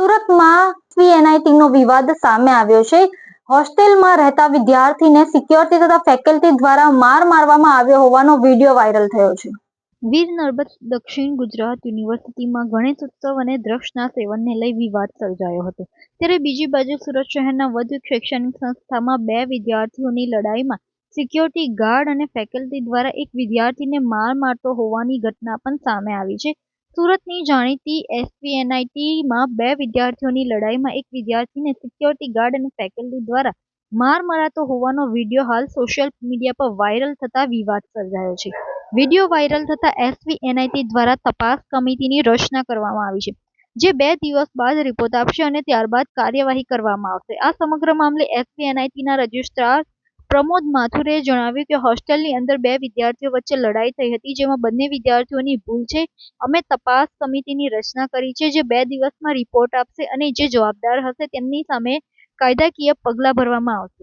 સુરતમાં ફી વિવાદ સામે આવ્યો છે. હોસ્ટેલમાં રહેતા વિદ્યાર્થીને સિક્યોરિટી તથા ફેકલ્ટી દ્વારા માર મારવામાં આવ્યો હોવાનો વીડિયો વાયરલ થયો છે. વીર નર્મદ દક્ષિણ ગુજરાત યુનિવર્સિટીમાં ગણેશ ઉત્સવ અને દ્રક્ષના સેવનને લઈ વિવાદ સર્જાયો હતો. ત્યારે બીજી બાજુ સુરત શહેરના વધુ શૈક્ષણિક સંસ્થામાં બે વિદ્યાર્થીઓની લડાઈમાં સિક્યોરિટી ગાર્ડ અને ફેકલ્ટી દ્વારા એક વિદ્યાર્થીને માર મારતો હોવાની ઘટના પણ સામે આવી છે. સુરતની જાણીતી એસપીએનઆઈટીમાં બે વિદ્યાર્થીઓની લડાઈમાં એક વિદ્યાર્થીને સિક્યોરિટી ગાર્ડ અને ફેકલ્ટી દ્વારા માર મરાતો હોવાનો વીડિયો હાલ સોશિયલ મીડિયા પર વાયરલ થતા વિવાદ સર્જાયો છે. વીડિયો વાયરલ થતા એસવીએનઆઈટી દ્વારા તપાસ કમિટીની રચના કરવામાં આવી છે, જે બે દિવસ બાદ રિપોર્ટ આપશે અને ત્યારબાદ કાર્યવાહી કરવામાં આવશે. આ સમગ્ર મામલે એસવીએનઆઈટીના રજિસ્ટ્રાર પ્રમોદ માથુરે જણાવ્યું કે હોસ્ટેલની અંદર બે વિદ્યાર્થીઓ વચ્ચે લડાઈ થઈ હતી, જેમાં બંને વિદ્યાર્થીઓની ભૂલ છે. અમે તપાસ સમિતિની રચના કરી છે, જે બે દિવસમાં રિપોર્ટ આપશે અને જે જવાબદાર હશે તેમની સામે કાયદાકીય પગલાં ભરવામાં આવશે.